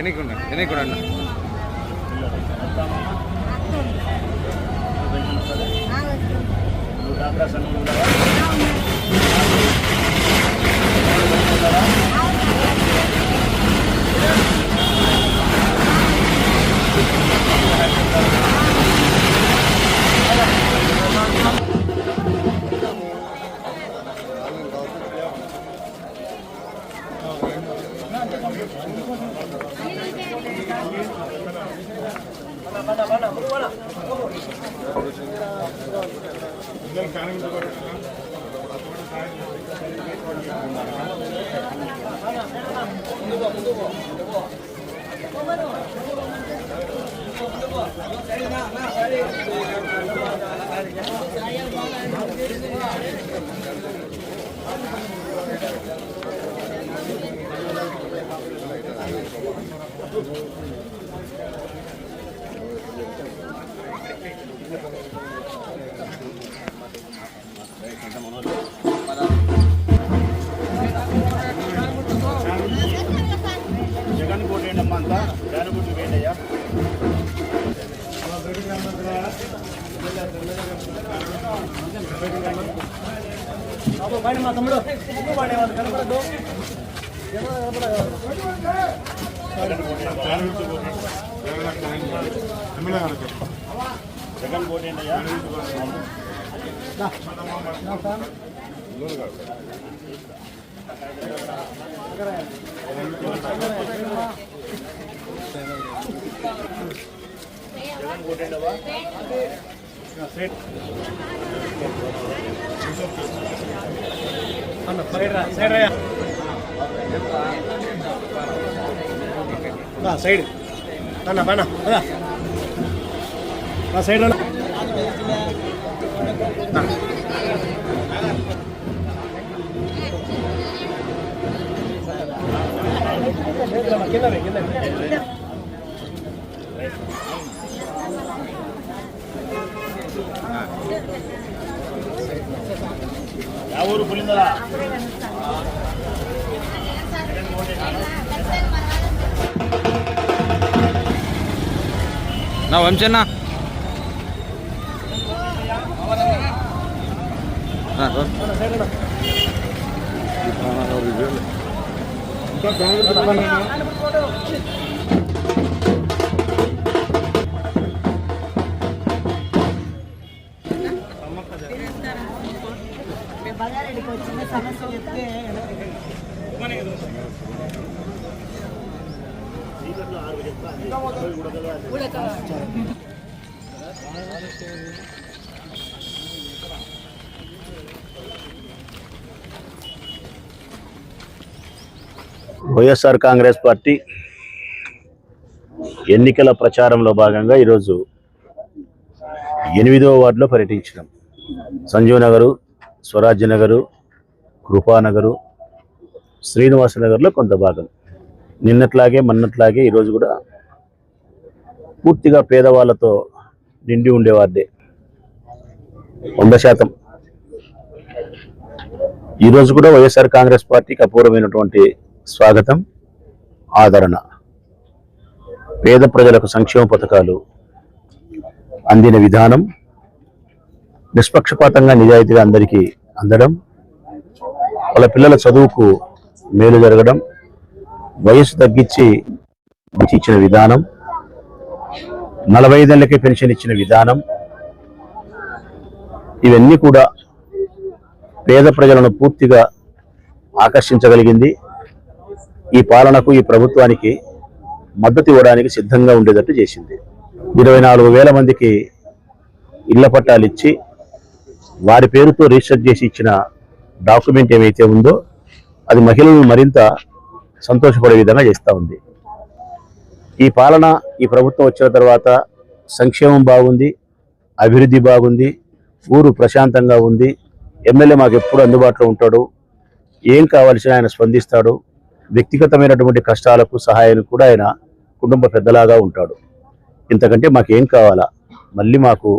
எனக்கு ஒன்று எனக்கு ஒன்று ముందు తమ్ముడు. జగన్ కోటేండి జగన్ சைடு அண்ணா வேணா அதா நான் சைடு வேணா கிண்ணவே கிண்ணவே ಅವರು ಊರು ನಾವು ವಂಶಣ್ಣ. ಹಾಂ వైఎస్ఆర్ కాంగ్రెస్ పార్టీ ఎన్నికల ప్రచారంలో భాగంగా ఈరోజు ఎనిమిదవ వార్డులో పర్యటించినాం. సంజీవ్ నగరు స్వరాజ్య నగరు కృపానగరు శ్రీనివాస నగర్లో కొంత భాగం. నిన్నట్లాగే మొన్నట్లాగే ఈరోజు కూడా పూర్తిగా పేదవాళ్ళతో నిండి ఉండేవారిదే. వంద శాతం. ఈరోజు కూడా వైఎస్ఆర్ కాంగ్రెస్ పార్టీకి అపూర్వమైనటువంటి స్వాగతం ఆదరణ. పేద ప్రజలకు సంక్షేమ పథకాలు అందిన విధానం నిష్పక్షపాతంగా నిజాయితీగా అందరికీ అందడం వాళ్ళ పిల్లల చదువుకు మేలు జరగడం వయసు తగ్గించి ఇచ్చిన విధానం నలభై ఐదేళ్ళకి పెన్షన్ ఇచ్చిన విధానం ఇవన్నీ కూడా పేద ప్రజలను పూర్తిగా ఆకర్షించగలిగింది. ఈ పాలనకు ఈ ప్రభుత్వానికి మద్దతు ఇవ్వడానికి సిద్ధంగా ఉండేటట్టు చేసింది. ఇరవై నాలుగు వేల మందికి ఇళ్ళ పట్టాలు ఇచ్చి వారి పేరుతో రిజిస్టర్ చేసి ఇచ్చిన డాక్యుమెంట్ ఏమైతే ఉందో అది మహిళలను మరింత సంతోషపడే విధంగా చేస్తూ ఉంది. ఈ పాలన ఈ ప్రభుత్వం వచ్చిన తర్వాత సంక్షేమం బాగుంది అభివృద్ధి బాగుంది ఊరు ప్రశాంతంగా ఉంది. ఎమ్మెల్యే మాకు ఎప్పుడు అందుబాటులో ఉంటాడు ఏం కావాల్సిన ఆయన స్పందిస్తాడు. వ్యక్తిగతమైనటువంటి కష్టాలకు సహాయానికి కూడా ఆయన కుటుంబ పెద్దలాగా ఉంటాడు. ఇంతకంటే మాకేం కావాలా? మళ్ళీ మాకు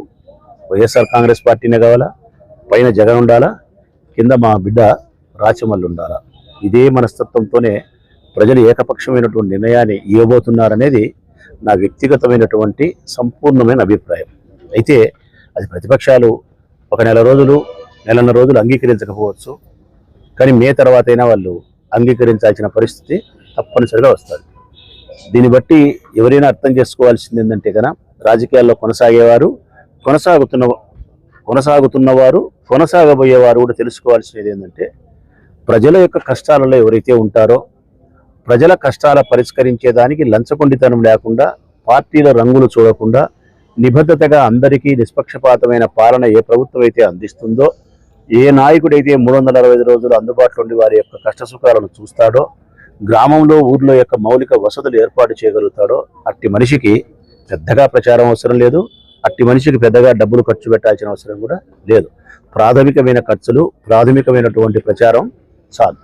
వైఎస్ఆర్ కాంగ్రెస్ పార్టీనే కావాలా? పైన జగన్ ఉండాలా? కింద మా బిడ్డ రాచమల్లి ఉండాలా? ఇదే మనస్తత్వంతోనే ప్రజలు ఏకపక్షమైనటువంటి నిర్ణయాన్ని ఇవ్వబోతున్నారనేది నా వ్యక్తిగతమైనటువంటి సంపూర్ణమైన అభిప్రాయం. అయితే అది ప్రతిపక్షాలు ఒక నెల రోజులు నెలన్నర రోజులు అంగీకరించకపోవచ్చు. కానీ మే తర్వాత అయినా వాళ్ళు అంగీకరించాల్సిన పరిస్థితి తప్పనిసరిగా వస్తుంది. దీన్ని బట్టి ఎవరైనా అర్థం చేసుకోవాల్సింది ఏంటంటే కనుక రాజకీయాల్లో కొనసాగేవారు కొనసాగుతున్న కొనసాగుతున్నవారు కొనసాగబోయేవారు కూడా తెలుసుకోవాల్సినది ఏంటంటే ప్రజల యొక్క కష్టాలలో ఎవరైతే ఉంటారో ప్రజల కష్టాల పరిష్కరించేదానికి లంచకొండితనం లేకుండా పార్టీల రంగులు చూడకుండా నిబద్ధతగా అందరికీ నిష్పక్షపాతమైన పాలన ఏ ప్రభుత్వం అయితే అందిస్తుందో ఏ నాయకుడైతే మూడు వందల అరవై ఐదు రోజులు అందుబాటులో ఉండి వారి యొక్క కష్ట సుఖాలను చూస్తాడో గ్రామంలో ఊర్లో యొక్క మౌలిక వసతులు ఏర్పాటు చేయగలుగుతాడో అట్టి మనిషికి పెద్దగా ప్రచారం అవసరం లేదు. అట్టి మనిషికి పెద్దగా డబ్బులు ఖర్చు పెట్టాల్సిన అవసరం కూడా లేదు. ప్రాథమికమైన ఖర్చులు ప్రాథమికమైనటువంటి ప్రచారం చాలు.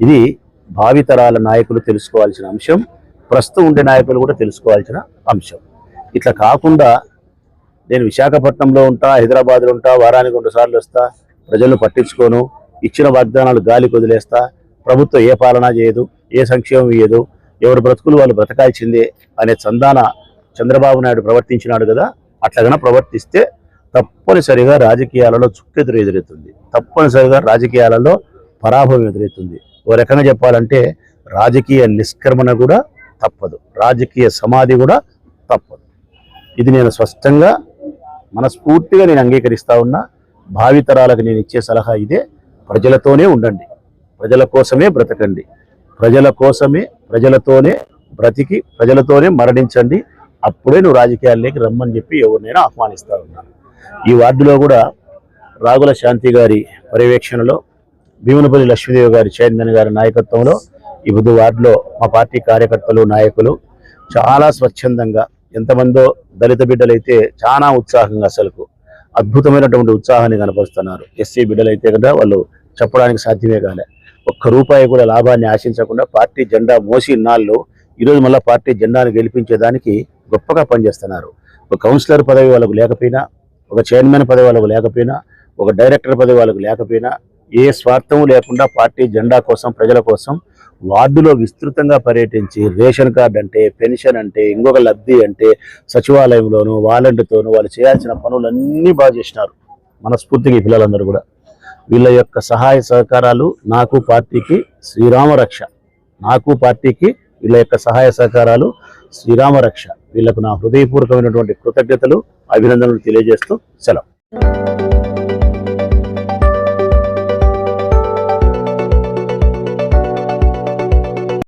ఇది భావితరాల నాయకులు తెలుసుకోవాల్సిన అంశం ప్రస్తుతం ఉండే నాయకులు కూడా తెలుసుకోవాల్సిన అంశం. ఇట్లా కాకుండా నేను విశాఖపట్నంలో ఉంటా హైదరాబాద్లో ఉంటా వారానికి రెండు సార్లు వస్తా ప్రజలను పట్టించుకోను ఇచ్చిన వాగ్దానాలు గాలి వదిలేస్తా ప్రభుత్వం ఏ పాలన చేయదు ఏ సంక్షేమం ఇయ్యదు ఎవరు బ్రతుకులు వాళ్ళు బ్రతకాల్సిందే అనే చందాన చంద్రబాబు నాయుడు ప్రవర్తించినాడు కదా అట్లాగన ప్రవర్తిస్తే తప్పనిసరిగా రాజకీయాలలో చుక్కెదురు ఎదురవుతుంది. తప్పనిసరిగా రాజకీయాలలో పరాభవం ఎదురవుతుంది. ఓ రకంగా చెప్పాలంటే రాజకీయ నిష్క్రమణ కూడా తప్పదు. రాజకీయ సమాధి కూడా తప్పదు. ఇది నేను స్పష్టంగా మనస్ఫూర్తిగా నేను అంగీకరిస్తా ఉన్నా భావితరాలకు నేను ఇచ్చే సలహా ఇదే. ప్రజలతోనే ఉండండి. ప్రజల కోసమే బ్రతకండి. ప్రజల కోసమే ప్రజలతోనే బ్రతికి ప్రజలతోనే మరణించండి. అప్పుడే నువ్వు రాజకీయాల్లోకి రమ్మని చెప్పి ఎవరినైనా ఆహ్వానిస్తా ఉన్నాను ఈ వార్డులో కూడా రాగుల శాంతి గారి పర్యవేక్షణలో భీమునపల్లి లక్ష్మీదేవి గారి చైర్మన్ గారి నాయకత్వంలో ఈ బుద్ధు వార్డులో మా పార్టీ కార్యకర్తలు నాయకులు చాలా స్వచ్ఛందంగా ఎంతమందో దళిత బిడ్డలైతే చాలా ఉత్సాహంగా అసలుకు అద్భుతమైనటువంటి ఉత్సాహాన్ని కనపరుస్తున్నారు. ఎస్సీ బిడ్డలైతే కదా వాళ్ళు చెప్పడానికి సాధ్యమే కాలే. ఒక్క రూపాయి కూడా లాభాన్ని ఆశించకుండా పార్టీ జెండా మోసి ఇన్నాళ్ళు ఈరోజు మళ్ళీ పార్టీ జెండాను గెలిపించేదానికి గొప్పగా పనిచేస్తున్నారు. ఒక కౌన్సిలర్ పదవి వాళ్ళకు లేకపోయినా ఒక చైర్మన్ పదవి వాళ్ళకు లేకపోయినా ఒక డైరెక్టర్ పదవి వాళ్ళకు లేకపోయినా ఏ స్వార్థం లేకుండా పార్టీ జెండా కోసం ప్రజల కోసం వార్డులో విస్తృతంగా పర్యటించి రేషన్ కార్డు అంటే పెన్షన్ అంటే ఇంకొక లబ్ధి అంటే సచివాలయంలోను వాలంటీర్తోనూ వాళ్ళు చేయాల్సిన పనులన్నీ బాగా చేసినారు. మనస్ఫూర్తిగా ఈ పిల్లలందరూ కూడా. వీళ్ళ యొక్క సహాయ సహకారాలు నాకు పార్టీకి శ్రీరామ రక్ష. నాకు పార్టీకి వీళ్ళ యొక్క సహాయ సహకారాలు శ్రీరామ రక్ష. వీళ్ళకు నా హృదయపూర్వకమైనటువంటి కృతజ్ఞతలు అభినందనలు తెలియజేస్తూ సెలవు.